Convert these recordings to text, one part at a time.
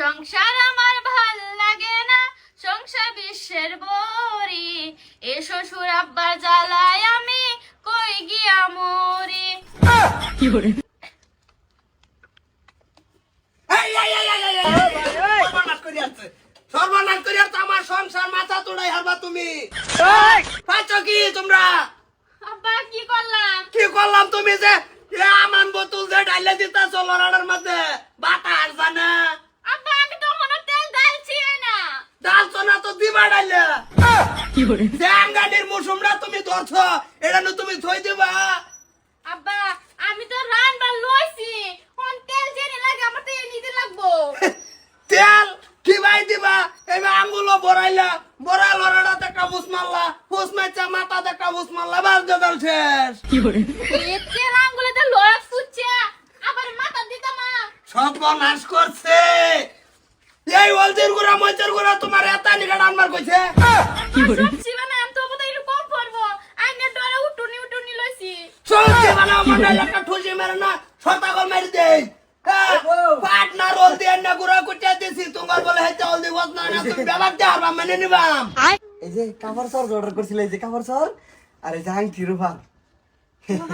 সংসার আমার ভালো লাগে না সংসার বিশ্বের বরি। এ শ্বশুর আব্বার জ্বালায় আমি কই গিয়া মরি। সর্বনাশ আমার সংসার মাথা তোড়াই হারবা তুমি। পাচ্ছ কি তোমরা? আব্বা কি করলাম? কি করলাম তুমি যে? আমান বোতল যে ডাইলে বাতাস জানে আব্বা আমি তো কোনো তেল ডালছি না ডালছ না তো দিবা ডাইলে যে আঙ্গানির তুমি ধরছ এটা না তুমি থই দিবা। আব্বা আমি তো রান্না লইছি। কোন তেল জেনে লাগে আমার তো নিতে লাগবো। তেল কি ভাই দিবা? এবার আঙ্গুলো বড়াইলা বড়া লড়াটা দেখা বুস মারলা হুস মাইচা মাথা দেখা বুস মারলা বাস জগাল শেষ। এ তেল আঙ্গুলেতে লড়া ফুচ্ছে আবার মাথা দিতাম সর্বনাশ করছে। অলজির গুড়া তোমার এতা নিগাড় আনবার কইছে। সবজি বানাই আমি তো বোধহয় একটু কম আইনে ডরে উটুনি উটুনি লইছি। সত্যি মানে আমার একটা ঠুসি মেরে না মারি দিয়ে গুড়া কুটিয়া দিছি তোমার বলে হেতে হল দিব না না তুমি মেনে নিবাম এই যে কাপড় সর অর্ডার করছিল এই যে কাপড় সর আর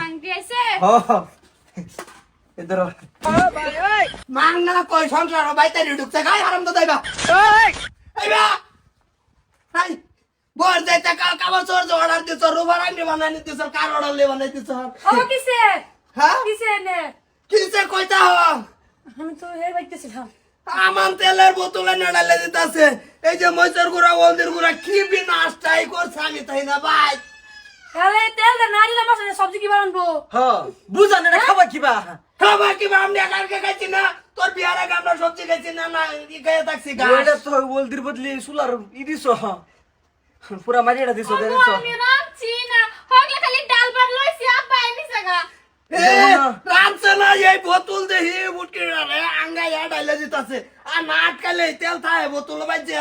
হাঙ্গি আইছে ও এদের মাং না কই সংসার? বাইতে ঢুকছে। গাই হারাম তো দাইবা আইবা হাই বল যাইতে কাল কাবা চোর যে অর্ডার দিছ রুবার আংটি বানাই দিছ কার অর্ডার লে বানাই দিছ ও কিসে? হ্যাঁ? কিসে নে কিসে কইতা হ আমি তো এই বাইতেছিলাম। আমান তেলের বোতলে নেড়ালে দিতাছে। এই যে মইচের গুড়া হলদির গুড়া কি বিনাশটাই করছে আমি তাই না ভাই? আরে তেল নারী লামাস সবজি কি বানাবো হ। বুঝান এটা খাবা কিবা? খাবার কি বা আমি একা একা খাইছি না। তোর বিয়ার আগে আমরা সবজি খাইছি না না ই খেয়ে থাকছি ওইটা গাছ তো বলদির বদলি সুলার ই দিছ পুরা মারিটা দিছ দিছ আমি রাঁধছি না। হগলে খালি ডাল ভাত লইছি আব্বা আইনিছে গা। এ, না এই বোতল দেহি বুটকি রে আঙ্গা ইয়া ডাইলে দিতাছে। আর না আটকালে তেল থাকে বোতল বাজছে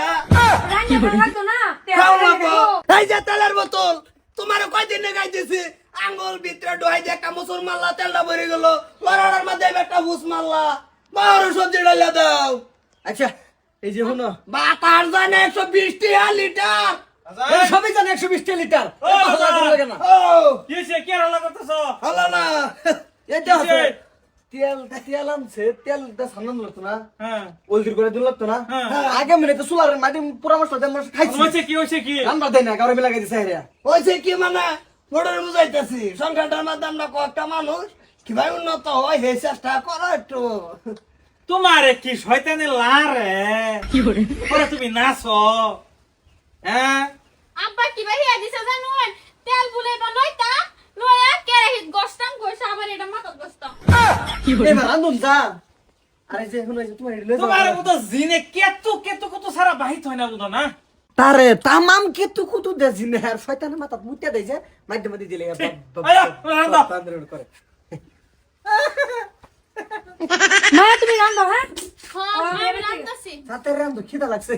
রান্না ভালো লাগতো না তেল খাও দিয়ে লাগবো খাব। এই যে তেলের বোতল তোমার কয়দিন গাই দিছি? আঙ্গুল ভিতরে ডোহাই দিয়ে একটা মুসুর মারলা তেলটা ভরে গেল। লড়ার মধ্যে একটা ভুস মারলা। বড় সবজি ডাইলে দাও। আচ্ছা এই যে শুনো। বাতার জানে একশো বিশ টাকা লিটার। সবই জানে একশো বিশ লিটার। লাগে না ও। কিসে কে রান্না করতেছ? হলো না। এটা তেল তেল আনছে তেলটা সামনে লাগতো না। হ্যাঁ। ওলদির করে দিল লাগতো না। হ্যাঁ। আগে মেলে তো সুলার মাটি পুরা মশলা দেন মশলা খাইছি। কি হয়েছে কি? আমরা দেয় না কারও মিলা গেছে হয়েছে কি মানে? মোটর বুঝাইতেছি সংখ্যাটার মাধ্যমে আমরা কয়েকটা মানুষ কীভাবে উন্নত হয় সেই চেষ্টা করো একটু। তোমারে কি শয়তানে লারে? পরে তুমি নাচো। হ্যাঁ? আব্বা কি বাহিয়া দিছে জানুন তেল বুলে বা লইতা লয়া কেরাহিত গস্তাম কইছে আবার এটা মাথাত গস্তাম এবার আন্দুন যা। আরে যে শুনো তোমার তোমার মতো জিনে কেতু কেতু কত সারা বাহিত হয় না বুঝো না? তারে তামাম কেতু কুতু দে জিনে আর শয়তানের মাথা মুতিয়া দেয় যে মাধ্যম মধ্যে দিলে। করে মা তুমি রান্ধো হ্যাঁ হ্যাঁ আমি সাথে রাম খিদা লাগছে